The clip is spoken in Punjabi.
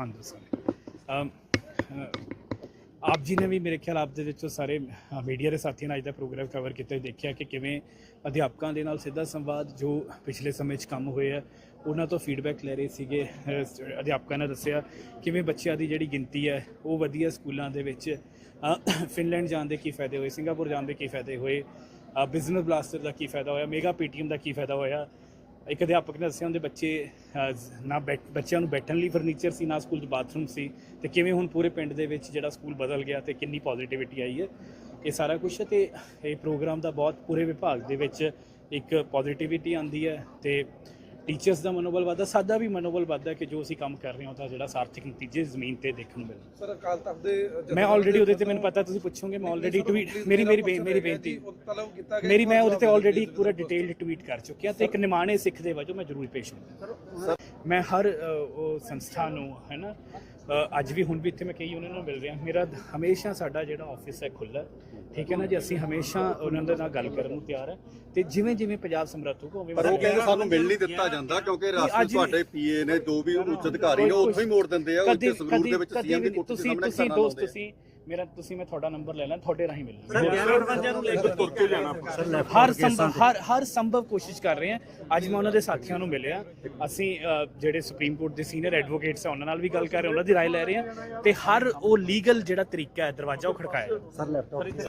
ਚੌਹਾਨ ਦੋਸਤ ਆਪ ਜੀ ਨੇ ਵੀ ਮੇਰੇ ਖਿਆਲ ਆਪ ਦੇ ਵਿੱਚੋਂ ਸਾਰੇ ਮੀਡੀਆ ਦੇ ਸਾਥੀਆਂ ਨਾਲ ਅੱਜ ਦਾ ਪ੍ਰੋਗਰਾਮ ਕਵਰ ਕੀਤਾ ਦੇਖਿਆ ਕਿ ਕਿਵੇਂ ਅਧਿਆਪਕਾਂ ਦੇ ਨਾਲ ਸਿੱਧਾ ਸੰਵਾਦ ਜੋ ਪਿਛਲੇ ਸਮੇਂ 'ਚ ਕੰਮ ਹੋਏ ਆ, ਉਹਨਾਂ ਤੋਂ ਫੀਡਬੈਕ ਲੈ ਰਹੇ ਸੀਗੇ ਅਧਿਆਪਕਾਂ ਨੇ ਦੱਸਿਆ ਕਿਵੇਂ ਬੱਚਿਆਂ ਦੀ ਜਿਹੜੀ ਗਿਣਤੀ ਹੈ, ਉਹ ਵਧੀਆ ਸਕੂਲਾਂ ਦੇ ਵਿੱਚ ਫਿਨਲੈਂਡ ਜਾਣ ਦੇ ਕੀ ਫਾਇਦੇ ਹੋਏ, ਸਿੰਗਾਪੁਰ ਜਾਣ ਦੇ ਕੀ ਫਾਇਦੇ ਹੋਏ ਬਿਜ਼ਨਸ ਬਲਾਸਟਰ ਦਾ ਕੀ ਫਾਇਦਾ ਹੋਇਆ, ਮੇਗਾ ਪੀਟੀਐਮ ਦਾ ਕੀ ਫਾਇਦਾ ਹੋਇਆ ਇੱਕ ਅਧਿਆਪਕ ਨੇ ਦੱਸਿਆ ਉਹਦੇ ਬੱਚੇ ਅਹ, ਨਾ ਬੈਠ ਬੱਚਿਆਂ ਨੂੰ ਬੈਠਣ ਲਈ ਫਰਨੀਚਰ ਸੀ ਨਾ ਸਕੂਲ 'ਚ ਬਾਥਰੂਮ ਸੀ। ਤੇ ਕਿਵੇਂ ਹੁਣ ਪੂਰੇ ਪਿੰਡ ਦੇ ਵਿੱਚ ਜਿਹੜਾ ਸਕੂਲ ਬਦਲ ਗਿਆ ਤੇ ਕਿੰਨੀ ਪੋਜ਼ਿਟਿਵਿਟੀ ਆਈ ਹੈ ਇਹ ਸਾਰਾ ਕੁਝ ਤੇ ਇਹ ਪ੍ਰੋਗਰਾਮ ਦਾ ਬਹੁਤ ਪੂਰੇ ਵਿਭਾਗ ਦੇ ਵਿੱਚ ਇੱਕ ਪੋਜ਼ਿਟਿਵਿਟੀ ਆਂਦੀ ਹੈ ਤੇ ਟੀਚਰਸ ਦਾ ਮਨੋਬਲ ਵੱਧਦਾ ਸਾਡਾ ਵੀ ਮਨੋਬਲ ਵੱਧਦਾ ਕਿ ਜੋ ਅਸੀਂ ਕੰਮ ਕਰ ਰਹੇ ਹਾਂ ਉਹਦਾ ਜਿਹੜਾ ਸਾਰਥਿਕ ਨਤੀਜੇ ਜ਼ਮੀਨ ਤੇ ਦੇਖਣ ਨੂੰ ਮਿਲਣ ਸਰ ਅਕਾਲ ਤਖਤ ਦੇ ਮੈਂ ਆਲਰੇਡੀ ਉਹਦੇ ਤੇ ਮੈਨੂੰ ਪਤਾ ਤੁਸੀਂ ਪੁੱਛੋਗੇ ਮੈਂ ਆਲਰੇਡੀ ਟਵੀਟ ਮੇਰੀ ਮੇਰੀ ਮੇਰੀ ਬੇਨਤੀ ਮੇਰੀ ਮੈਂ ਉਹਦੇ ਤੇ ਆਲਰੇਡੀ ਪੂਰਾ ਦਿਓ। ਡਿਟੇਲਡ ਟਵੀਟ ਕਰ ਚੁੱਕਿਆ ਤੇ ਇੱਕ ਨਿਮਾਣੇ ਸਿੱਖ ਦੇ ਵਜੋਂ ਮੈਂ ਜ਼ਰੂਰ ਪੇਸ਼ ਹਾਂ ਮੈਂ ਹਰ ਸੰਸਥਾ ਨੂੰ ਹੈ ਨਾ ਅੱਜ ਵੀ ਹੁਣ ਵੀ ਇੱਥੇ ਮੈਂ ਕਈ ਉਹਨਾਂ ਨੂੰ ਮਿਲ ਰਿਹਾ। ਮੇਰਾ ਹਮੇਸ਼ਾ ਸਾਡਾ ਜਿਹੜਾ ਆਫਿਸ ਹੈ ਖੁੱਲ੍ਹਾ। ਠੀਕ ਹੈ ਨਾ? ਜੀ ਅਸੀਂ ਹਮੇਸ਼ਾ ਉਹਨਾਂ ਦੇ ਨਾਲ ਗੱਲ ਕਰਨ ਨੂੰ ਤਿਆਰ ਹੈ। ਤੇ ਜਿਵੇਂ ਜਿਵੇਂ ਪੰਜਾਬ ਸਮਰੱਥ ਹੋਊਗਾ ਉਵੇਂ ਪਰ ਉਹ ਕਹਿੰਦੇ ਸਾਨੂੰ ਮਿਲ ਨਹੀਂ ਦਿੱਤਾ ਜਾਂਦਾ ਕਿਉਂਕਿ ਰਾਸ਼ਟਰ ਤੁਹਾਡੇ ਪੀਏ ਨੇ ਜੋ ਵੀ ਉੱਚ ਅਧਿਕਾਰੀ ਨੇ ਉੱਥੋਂ ਹੀ ਮੋੜ ਦਿੰਦੇ ਆ ਉੱਥੇ ਸੰਗਰੂਰ ਦੇ ਵਿੱਚ ਸੀਐਮ ਦੀ ਦੇ ਤੁਸੀਂ ਤੁਸੀਂ ਦੋਸਤ। ਤੁਸੀਂ ਮੇਰਾ ਤੁਸੀਂ ਮੈਂ ਤੁਹਾਡਾ ਨੰਬਰ ਲੈ ਲਾਂ ਤੁਹਾਡੇ ਰਾਹੀਂ ਮਿਲ ਨੂੰ ਲੈ ਕੇ ਤੁਰ ਕੇ ਜਾਣਾ ਹਰ ਸੰਭਵ ਹਰ ਹਰ ਸੰਭਵ ਕੋਸ਼ਿਸ਼ ਕਰ ਰਹੇ ਹਾਂ ਅੱਜ ਮੈਂ ਉਹਨਾਂ ਦੇ ਸਾਥੀਆਂ ਨੂੰ ਮਿਲਿਆ ਅਸੀਂ ਅ, ਜਿਹੜੇ ਸੁਪਰੀਮ ਕੋਰਟ ਦੇ ਸੀਨੀਅਰ ਐਡਵੋਕੇਟਸ ਆ ਉਹਨਾਂ ਨਾਲ ਵੀ ਗੱਲ ਕਰ ਰਹੇ ਹਾਂ ਉਹਨਾਂ ਦੀ رائے ਲੈ ਰਹੇ ਹਾਂ ਤੇ ਹਰ ਉਹ ਲੀਗਲ ਜਿਹੜਾ ਤਰੀਕਾ ਹੈ ਦਰਵਾਜ਼ਾ ਉਹ ਖੜਕਾਇਆ